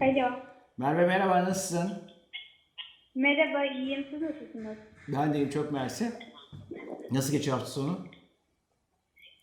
Alo. Merve merhaba nasılsın? Merhaba, iyiyim. Siz nasılsınız? Ben deyim çok mersi. Nasıl geçiyor hafta sonu?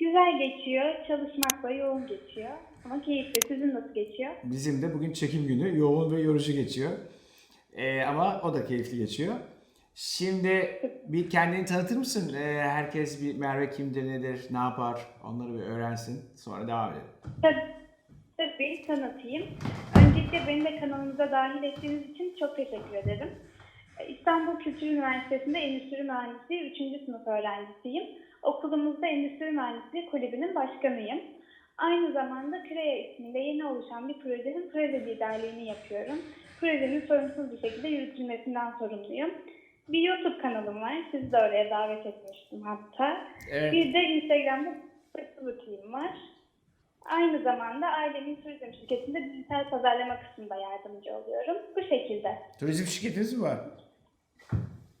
Güzel geçiyor. Çalışmakla yoğun geçiyor. Ama keyifli. Sizin nasıl geçiyor? Bizim de bugün çekim günü yoğun ve yorucu geçiyor. Ee, ama o da keyifli geçiyor. Şimdi bir kendini tanıtır mısın? Ee, herkes bir Merve kimdir, nedir, ne yapar onları bir öğrensin. Sonra devam edelim. Tabii, tabii tanıtayım. Öncelikle beni de kanalınıza dahil ettiğiniz için çok teşekkür ederim. İstanbul Kültür Üniversitesi'nde Endüstri Mühendisliği 3. sınıf öğrencisiyim. Okulumuzda Endüstri Mühendisliği Kulübü'nün başkanıyım. Aynı zamanda CREA isminde yeni oluşan bir projenin proje liderliğini yapıyorum. Projenin sorumsuz bir şekilde yürütülmesinden sorumluyum. Bir YouTube kanalım var. Sizi de oraya davet etmiştim hatta. Evet. Bir de Instagram'da butiğim var. Aynı zamanda ailemin turizm şirketinde dijital pazarlama kısmında yardımcı oluyorum. Bu şekilde. Turizm şirketiniz mi var?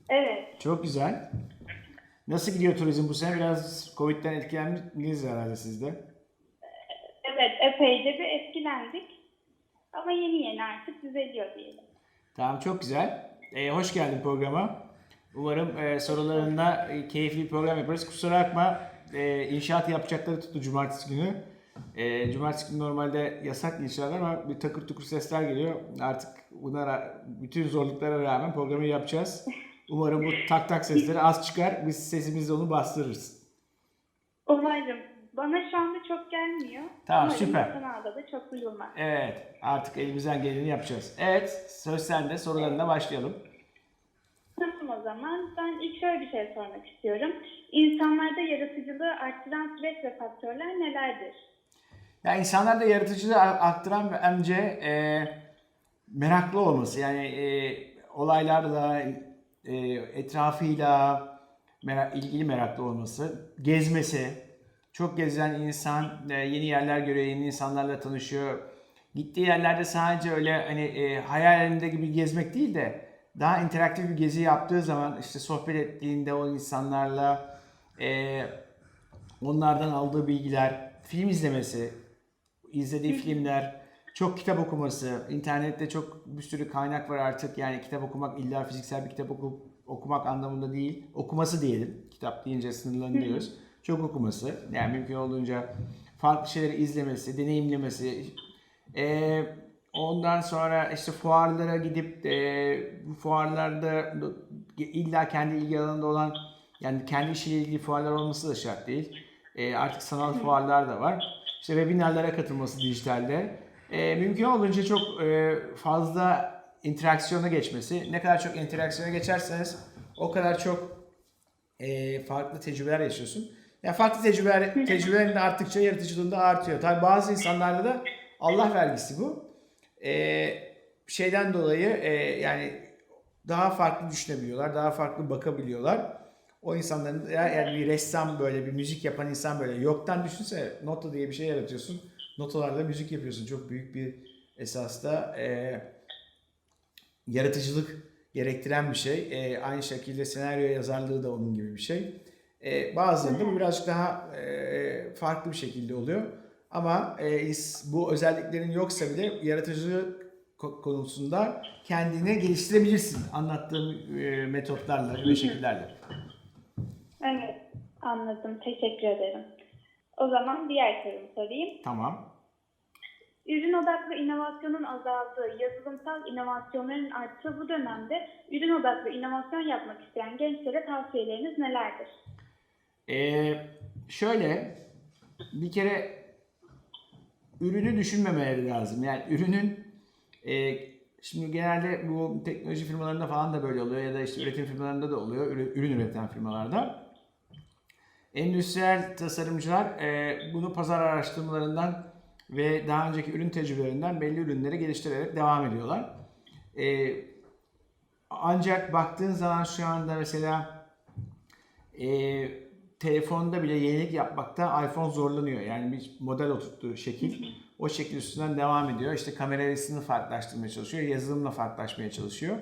Evet. Çok güzel. Nasıl gidiyor turizm bu sene? Biraz Covid'den etkilendiniz herhalde siz de. Evet, epeyce bir etkilendik. Ama yeni yeni artık düzeliyor diyelim. Tamam çok güzel. Ee, hoş geldin programa. Umarım e, sorularında e, keyifli bir program yaparız. Kusura bakma e, inşaat yapacakları tuttu cumartesi günü. E, cumartesi günü normalde yasak inşaatlar ama bir takır tukur sesler geliyor. Artık buna bütün zorluklara rağmen programı yapacağız. Umarım bu tak tak sesleri az çıkar. Biz sesimizle onu bastırırız. Umarım. Bana şu anda çok gelmiyor. Tamam, Umarım süper. kanalda da çok duyulmaz. Evet artık elimizden geleni yapacağız. Evet söz sende sorularına başlayalım. Tamam o zaman. Ben ilk şöyle bir şey sormak istiyorum. İnsanlarda yaratıcılığı arttıran süreç ve faktörler nelerdir? Ya insanlarda yaratıcılığı aktaran bence e, meraklı olması. Yani e, olaylarla, e, etrafıyla merak, ilgili meraklı olması, gezmesi. Çok gezen insan e, yeni yerler görüyor, yeni insanlarla tanışıyor. Gittiği yerlerde sadece öyle hani e, hayalinde gibi gezmek değil de daha interaktif bir gezi yaptığı zaman işte sohbet ettiğinde o insanlarla e, onlardan aldığı bilgiler, film izlemesi, izlediği filmler, çok kitap okuması, internette çok bir sürü kaynak var artık. Yani kitap okumak illa fiziksel bir kitap oku, okumak anlamında değil. Okuması diyelim. Kitap deyince sınırlanıyoruz. Çok okuması. Yani mümkün olduğunca farklı şeyleri izlemesi, deneyimlemesi. Ee, ondan sonra işte fuarlara gidip e, bu fuarlarda illa kendi ilgi alanında olan yani kendi işiyle ilgili fuarlar olması da şart değil. Ee, artık sanal fuarlar da var. İşte webinarlara katılması dijitalde. Ee, mümkün olduğunca çok e, fazla interaksiyona geçmesi. Ne kadar çok interaksiyona geçerseniz o kadar çok e, farklı tecrübeler yaşıyorsun. Yani farklı tecrübeler, tecrübelerin de arttıkça yaratıcılığın da artıyor. Tabii bazı insanlarda da Allah vergisi bu. E, şeyden dolayı e, yani daha farklı düşünebiliyorlar, daha farklı bakabiliyorlar. O insanların ya- yani bir ressam böyle bir müzik yapan insan böyle yoktan düşünse nota diye bir şey yaratıyorsun. Notalarla müzik yapıyorsun. Çok büyük bir esasda e, yaratıcılık gerektiren bir şey. E, aynı şekilde senaryo yazarlığı da onun gibi bir şey. E, bazılarında bu birazcık daha e, farklı bir şekilde oluyor. Ama e, bu özelliklerin yoksa bile yaratıcılık ko- konusunda kendini geliştirebilirsin anlattığım e, metotlarla ve şekillerle. Anladım. Teşekkür ederim. O zaman diğer sorumu sorayım. Tamam. Ürün odaklı inovasyonun azaldığı, yazılımsal inovasyonların arttığı bu dönemde ürün odaklı inovasyon yapmak isteyen gençlere tavsiyeleriniz nelerdir? Ee, şöyle bir kere ürünü düşünmemeleri lazım. Yani ürünün e, şimdi genelde bu teknoloji firmalarında falan da böyle oluyor ya da işte üretim firmalarında da oluyor. Ürün üreten firmalarda. Endüstriyel tasarımcılar e, bunu pazar araştırmalarından ve daha önceki ürün tecrübelerinden belli ürünleri geliştirerek devam ediyorlar. E, ancak baktığın zaman şu anda mesela e, telefonda bile yenilik yapmakta iPhone zorlanıyor. Yani bir model oturttuğu şekil o şekil üstünden devam ediyor. İşte kamerasını farklılaştırmaya çalışıyor, yazılımla farklılaşmaya çalışıyor.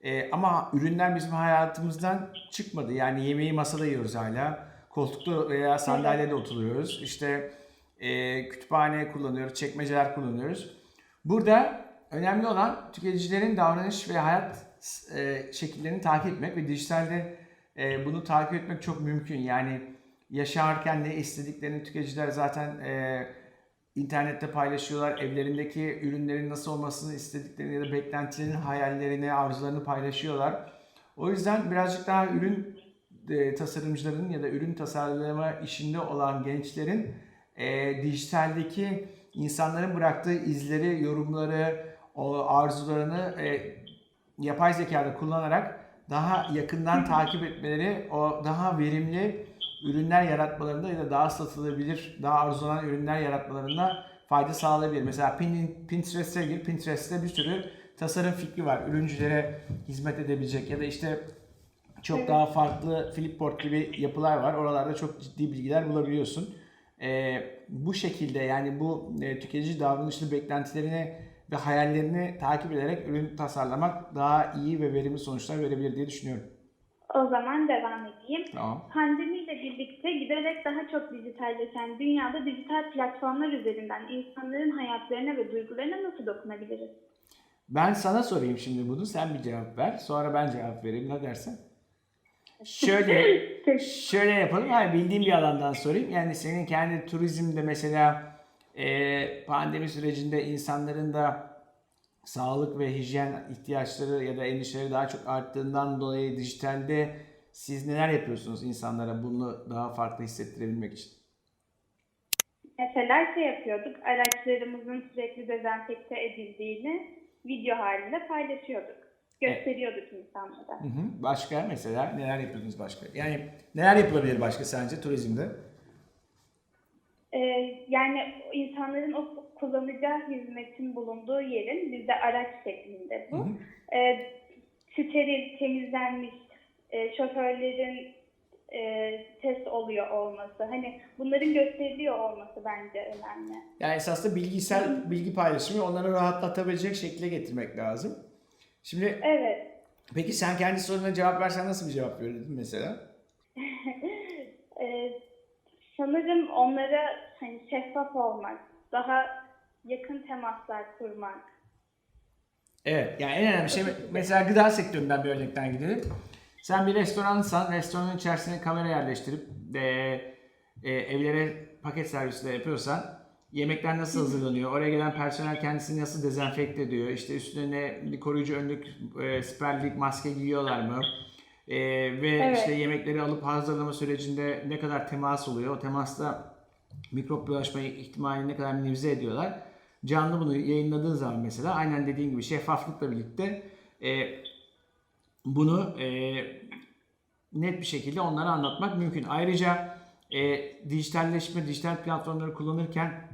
E, ama ürünler bizim hayatımızdan çıkmadı. Yani yemeği masada yiyoruz hala. Koltukta veya sandalyede oturuyoruz. İşte e, kütüphane kullanıyoruz, çekmeceler kullanıyoruz. Burada önemli olan tüketicilerin davranış ve hayat e, şekillerini takip etmek ve dijitalde e, bunu takip etmek çok mümkün. Yani yaşarken ne istediklerini tüketiciler zaten e, internette paylaşıyorlar. Evlerindeki ürünlerin nasıl olmasını istediklerini ya da beklentilerini, hayallerini, arzularını paylaşıyorlar. O yüzden birazcık daha ürün e, tasarımcılarının ya da ürün tasarlama işinde olan gençlerin e, dijitaldeki insanların bıraktığı izleri, yorumları, o arzularını e, yapay zekada kullanarak daha yakından takip etmeleri, o daha verimli ürünler yaratmalarında ya da daha satılabilir, daha arzulanan ürünler yaratmalarında fayda sağlayabilir. Mesela Pin- Pinterest'e gir, Pinterest'te bir sürü tasarım fikri var. Ürüncülere hizmet edebilecek ya da işte çok Evet. daha farklı Flipboard gibi yapılar var. Oralarda çok ciddi bilgiler bulabiliyorsun. Ee, bu şekilde yani bu e, tüketici davranışlı beklentilerini ve hayallerini takip ederek ürün tasarlamak daha iyi ve verimli sonuçlar verebilir diye düşünüyorum. O zaman devam edeyim. Tamam. Pandemiyle birlikte giderek daha çok dijitalleşen dünyada dijital platformlar üzerinden insanların hayatlarına ve duygularına nasıl dokunabiliriz? Ben sana sorayım şimdi bunu. Sen bir cevap ver. Sonra ben cevap vereyim. Ne dersin? Şöyle şöyle yapalım. Yani bildiğim bir alandan sorayım. Yani senin kendi turizmde mesela e, pandemi sürecinde insanların da sağlık ve hijyen ihtiyaçları ya da endişeleri daha çok arttığından dolayı dijitalde siz neler yapıyorsunuz insanlara bunu daha farklı hissettirebilmek için? Mesela şey yapıyorduk, araçlarımızın sürekli dezenfekte edildiğini video halinde paylaşıyorduk. Gösteriyorduk insanlara. Hı hı. Başka mesela neler yapıyordunuz başka? Yani neler yapılabilir başka sence turizmde? Ee, yani insanların o kullanacağı hizmetin bulunduğu yerin bizde araç şeklinde bu. Hı hı. Ee, steril, temizlenmiş, e, şoförlerin e, test oluyor olması. Hani bunların gösteriliyor olması bence önemli. Yani esasında bilgisel bilgi paylaşımı onları rahatlatabilecek şekilde getirmek lazım. Şimdi Evet. peki sen kendi soruna cevap versen nasıl bir cevap verirdin mesela? Ee, sanırım onlara hani şeffaf olmak, daha yakın temaslar kurmak. Evet yani en önemli şey mesela gıda sektöründen bir örnekten gidelim. Sen bir restoransan restoranın içerisine kamera yerleştirip e, e, evlere paket servisi de yapıyorsan yemekler nasıl hazırlanıyor? Oraya gelen personel kendisini nasıl dezenfekte ediyor? İşte üstüne bir koruyucu önlük, e, siperlik, maske giyiyorlar mı? E, ve Evet. işte yemekleri alıp hazırlama sürecinde ne kadar temas oluyor? O temasta mikrop bulaşma ihtimalini ne kadar minimize ediyorlar? Canlı bunu yayınladığın zaman mesela aynen dediğin gibi şeffaflıkla birlikte e, bunu e, net bir şekilde onlara anlatmak mümkün. Ayrıca e, dijitalleşme, dijital platformları kullanırken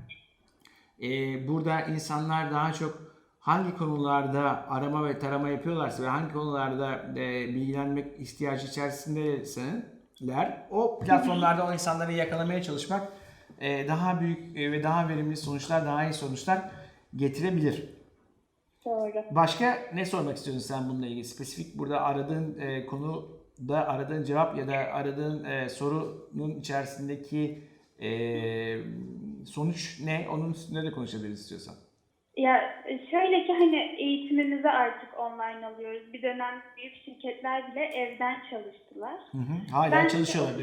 e, burada insanlar daha çok hangi konularda arama ve tarama yapıyorlarsa ve hangi konularda e, bilgilenmek ihtiyacı içerisindeler o platformlarda o insanları yakalamaya çalışmak e, daha büyük e, ve daha verimli sonuçlar, daha iyi sonuçlar getirebilir. Doğru. Başka ne sormak istiyorsun sen bununla ilgili? Spesifik burada aradığın e, konuda aradığın cevap ya da aradığın e, sorunun içerisindeki e, sonuç ne? Onun üstünde de konuşabiliriz istiyorsan. Ya şöyle ki hani eğitimimizi artık online alıyoruz. Bir dönem büyük şirketler bile evden çalıştılar. Hı hı. Hala Ben çalışıyorlar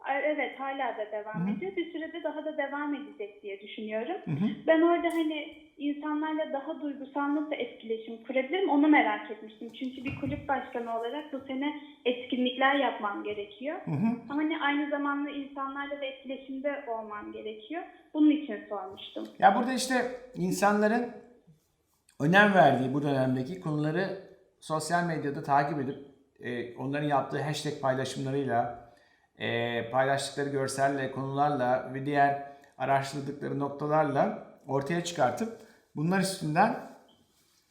Ay, Evet hala da devam Hı hı. ediyor. Bir sürede daha da devam edecek diye düşünüyorum. Hı hı. Ben orada hani insanlarla daha duygusal nasıl etkileşim kurabilirim onu merak etmiştim. Çünkü bir kulüp başkanı olarak bu sene etkinlikler yapmam gerekiyor. Hı hı. Ama hani aynı zamanda insanlarla da etkileşimde olmam gerekiyor. Bunun için sormuştum. Ya burada işte insanların önem verdiği bu dönemdeki konuları sosyal medyada takip edip e, onların yaptığı hashtag paylaşımlarıyla, e, paylaştıkları görselle, konularla ve diğer araştırdıkları noktalarla ortaya çıkartıp bunlar üstünden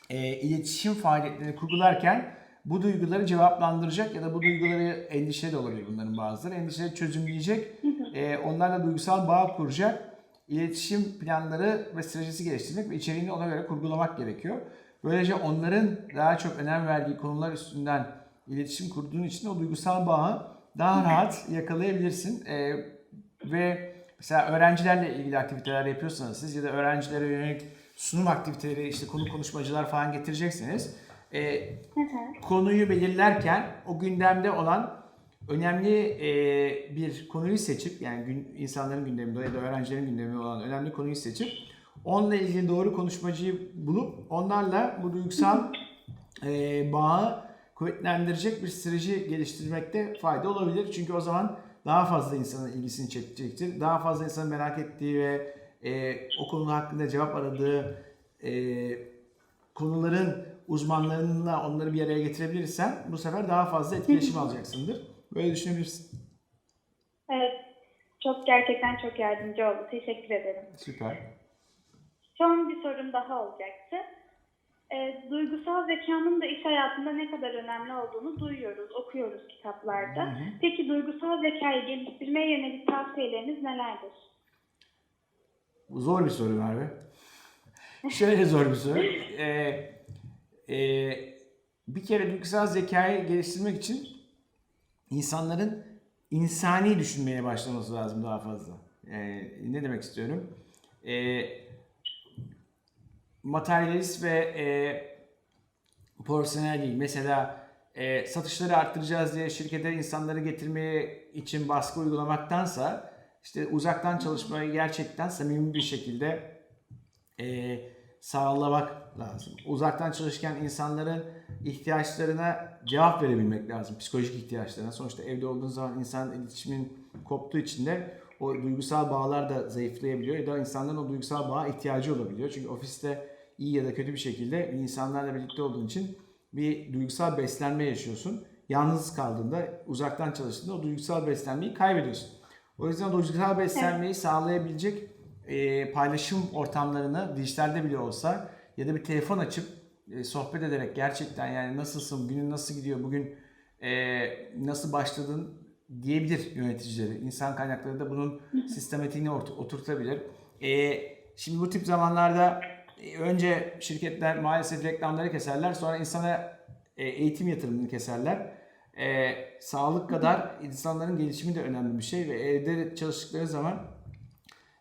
e, iletişim faaliyetlerini kurgularken bu duyguları cevaplandıracak ya da bu duyguları endişe de olabilir bunların bazıları. Endişeleri çözümleyecek, e, onlarla duygusal bağ kuracak iletişim planları ve stratejisi geliştirmek ve içeriğini ona göre kurgulamak gerekiyor. Böylece onların daha çok önem verdiği konular üstünden iletişim kurduğun için o duygusal bağı daha rahat yakalayabilirsin. E, ve mesela öğrencilerle ilgili aktiviteler yapıyorsanız siz ya da öğrencilere yönelik sunum aktiviteleri, işte konu konuşmacılar falan getirecekseniz e, konuyu belirlerken o gündemde olan önemli e, bir konuyu seçip yani gün, insanların gündeminde ya da öğrencilerin gündeminde olan önemli konuyu seçip onunla ilgili doğru konuşmacıyı bulup onlarla bu duygusal e, bağı kuvvetlendirecek bir strateji geliştirmekte fayda olabilir. Çünkü o zaman daha fazla insanın ilgisini çekecektir. Daha fazla insanın merak ettiği ve e, o konu hakkında cevap aradığı e, konuların uzmanlarınla onları bir araya getirebilirsen bu sefer daha fazla etkileşim alacaksındır. Böyle düşünebilirsin. Evet. Çok gerçekten çok yardımcı oldu. Teşekkür ederim. Süper. Son bir sorum daha olacaktı. Ee, duygusal zekanın da iş hayatında ne kadar önemli olduğunu duyuyoruz, okuyoruz kitaplarda. Hı hı. Peki duygusal zekayı geliştirmeye yönelik tavsiyeleriniz nelerdir? Zor bir soru Merve. Şöyle zor bir soru. Ee, e, bir kere duygusal zekayı geliştirmek için insanların insani düşünmeye başlaması lazım daha fazla. Ee, ne demek istiyorum? Ee, materyalist ve e, profesyonel değil. Mesela e, satışları arttıracağız diye şirkete insanları getirmeye için baskı uygulamaktansa işte uzaktan çalışmayı gerçekten samimi bir şekilde e, sağlamak lazım. Uzaktan çalışırken insanların ihtiyaçlarına cevap verebilmek lazım. Psikolojik ihtiyaçlarına. Sonuçta evde olduğun zaman insan iletişimin koptuğu için de o duygusal bağlar da zayıflayabiliyor ya da insanların o duygusal bağa ihtiyacı olabiliyor. Çünkü ofiste iyi ya da kötü bir şekilde insanlarla birlikte olduğun için bir duygusal beslenme yaşıyorsun. Yalnız kaldığında, uzaktan çalıştığında o duygusal beslenmeyi kaybediyorsun. O yüzden duygusal beslenmeyi sağlayabilecek e, paylaşım ortamlarını dijitalde bile olsa ya da bir telefon açıp e, sohbet ederek gerçekten yani nasılsın, günün nasıl gidiyor, bugün e, nasıl başladın diyebilir yöneticileri. İnsan kaynakları da bunun sistematiğini oturtabilir. E, şimdi bu tip zamanlarda e, önce şirketler maalesef reklamları keserler sonra insana e, eğitim yatırımını keserler. E, sağlık kadar insanların gelişimi de önemli bir şey ve evde çalıştıkları zaman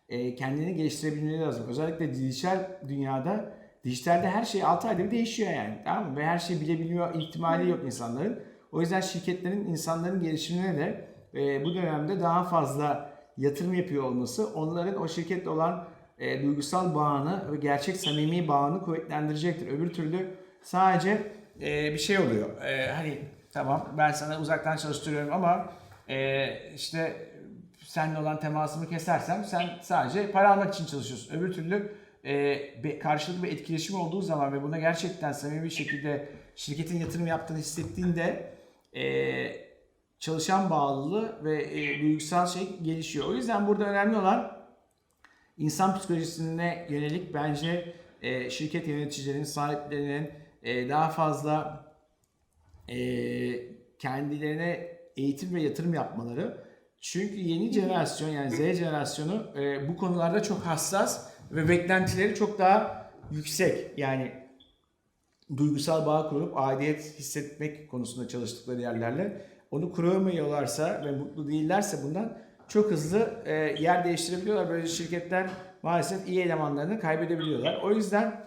e, kendini geliştirebilmeleri lazım. Özellikle dijital dünyada dijitalde her şey 6 ayda bir değişiyor yani. Tamam mı? Ve her şeyi bilebiliyor ihtimali yok insanların. O yüzden şirketlerin insanların gelişimine de e, bu dönemde daha fazla yatırım yapıyor olması onların o şirketle olan e, duygusal bağını ve gerçek samimi bağını kuvvetlendirecektir. Öbür türlü sadece e, bir şey oluyor. E, hani tamam ben sana uzaktan çalıştırıyorum ama e, işte seninle olan temasımı kesersem sen sadece para almak için çalışıyorsun. Öbür türlü e, karşılıklı bir etkileşim olduğu zaman ve buna gerçekten samimi bir şekilde şirketin yatırım yaptığını hissettiğinde e, çalışan bağlılığı ve e, duygusal şey gelişiyor. O yüzden burada önemli olan insan psikolojisine yönelik bence e, şirket yöneticilerinin, sahiplerinin e, daha fazla e, kendilerine eğitim ve yatırım yapmaları. Çünkü yeni jenerasyon yani Z jenerasyonu e, bu konularda çok hassas ve beklentileri çok daha yüksek. Yani duygusal bağ kurup aidiyet hissetmek konusunda çalıştıkları yerlerle onu kuramıyorlarsa ve mutlu değillerse bundan çok hızlı e, yer değiştirebiliyorlar. Böyle şirketler maalesef iyi elemanlarını kaybedebiliyorlar. O yüzden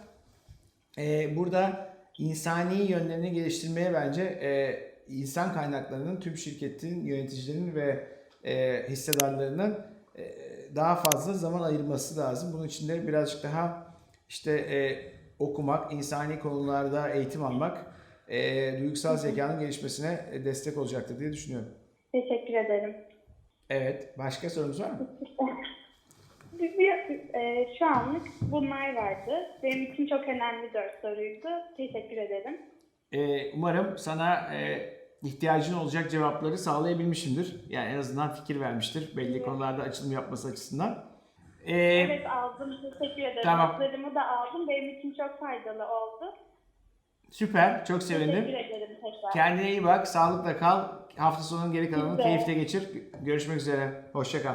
e, burada insani yönlerini geliştirmeye bence e, insan kaynaklarının tüm şirketin yöneticilerinin ve e, hissedarlarının e, daha fazla zaman ayırması lazım. Bunun için de birazcık daha işte e, okumak, insani konularda eğitim almak e, duygusal zekanın gelişmesine destek olacaktır diye düşünüyorum. Teşekkür ederim. Evet, başka sorumuz var mı? Bir, bir- e, şu anlık bunlar vardı. Benim için çok önemli dört soruydu. Teşekkür ederim. E, umarım sana e, ihtiyacın olacak cevapları sağlayabilmişimdir. Yani en azından fikir vermiştir belli konularda açılım yapması açısından. E, Evet aldım. Teşekkür ederim. Tamam. Notlarımı da aldım. Benim için çok faydalı oldu. Süper, çok Teşekkür sevindim. ederim tekrar. Kendine iyi bak, sağlıkla kal. Hafta sonunun geri kalanını keyifle geçir. Görüşmek üzere, hoşça kal.